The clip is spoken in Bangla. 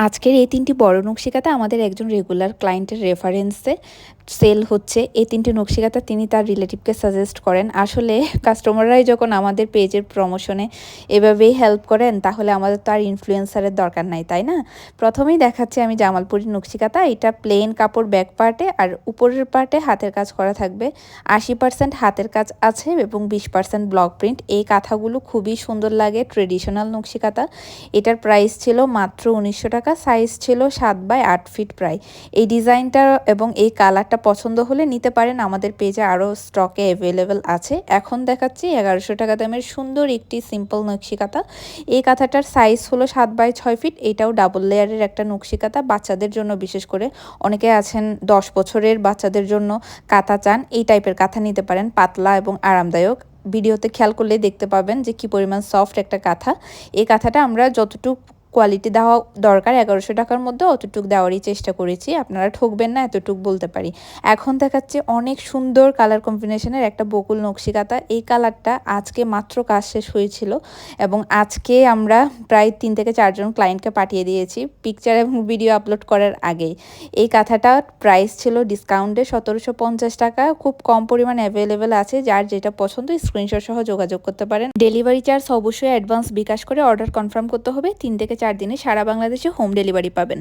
আজকের এই তিনটি বড় নকশিকাতা আমাদের একজন রেগুলার ক্লায়েন্টের রেফারেন্সে সেল হচ্ছে, এই তিনটি নকশিকাতা তিনি তার রিলেটিভকে সাজেস্ট করেন। আসলে কাস্টমাররাই যখন আমাদের পেজের প্রমোশনে এভাবেই হেল্প করেন, তাহলে আমাদের তো আর ইনফ্লুয়েন্সারের দরকার নাই, তাই না? প্রথমেই দেখাচ্ছি আমি জামালপুরি নকশিকাতা, এটা প্লেন কাপড় ব্যাক পার্টে আর উপরের পার্টে হাতের কাজ করা থাকবে। আশি পার্সেন্ট হাতের কাজ আছে এবং বিশ পার্সেন্ট ব্লক প্রিন্ট এই কাঁথাগুলো খুবই সুন্দর লাগে ট্রেডিশনাল নকশিকাতা। এটার প্রাইস ছিল মাত্র উনিশশো টাকা সাইজ ছিল সাত বাই আট ফিট প্রায়। এই ডিজাইনটা এবং এই কালারটা পছন্দ হলে নিতে পারেন। আমাদের পেজে আরও স্টকে অ্যাভেলেবেল আছে। এখন দেখাচ্ছি এগারোশো টাকা দামের সুন্দর একটি সিম্পল নকশি এই কাঁথাটার সাইজ হলো সাত বাই ছয় ফিট এটাও ডাবল লেয়ারের একটা নকশি বাচ্চাদের জন্য বিশেষ করে অনেকে আছেন দশ বছরের বাচ্চাদের জন্য কাঁথা চান। এই টাইপের কাঁথা নিতে পারেন। পাতলা এবং আরামদায়ক। ভিডিওতে খেয়াল করলে দেখতে পাবেন যে কি পরিমাণ সফট একটা কাঁথা। এই কাঁথাটা আমরা যতটুকু কোয়ালিটি দেওয়া দরকার, এগারোশো টাকার মধ্যে অতটুক দেওয়ারই চেষ্টা করেছি, আপনারা ঠকবেন না, এতটুক বলতে পারি। এখন দেখাচ্ছে অনেক সুন্দর কালার কম্বিনেশনের একটা বকুল নকশিকাতা, এই কালারটা আজকে মাত্র কাজ শেষ হয়েছিল এবং আজকে আমরা প্রায় তিন থেকে চারজন ক্লায়েন্টকে পাঠিয়ে দিয়েছি পিকচার এবং ভিডিও আপলোড করার আগেই। এই কাঁথাটা প্রাইস ছিল ডিসকাউন্টে সতেরোশো পঞ্চাশ টাকা, খুব কম পরিমাণ অ্যাভেলেবেল আছে, যার যেটা পছন্দ স্ক্রিনশট সহ যোগাযোগ করতে পারেন। ডেলিভারি চার্জ অবশ্যই অ্যাডভান্স বিকাশ করে অর্ডার কনফার্ম করতে হবে, তিন থেকে চার দিনে সারা বাংলাদেশে হোম ডেলিভারি পাবেন।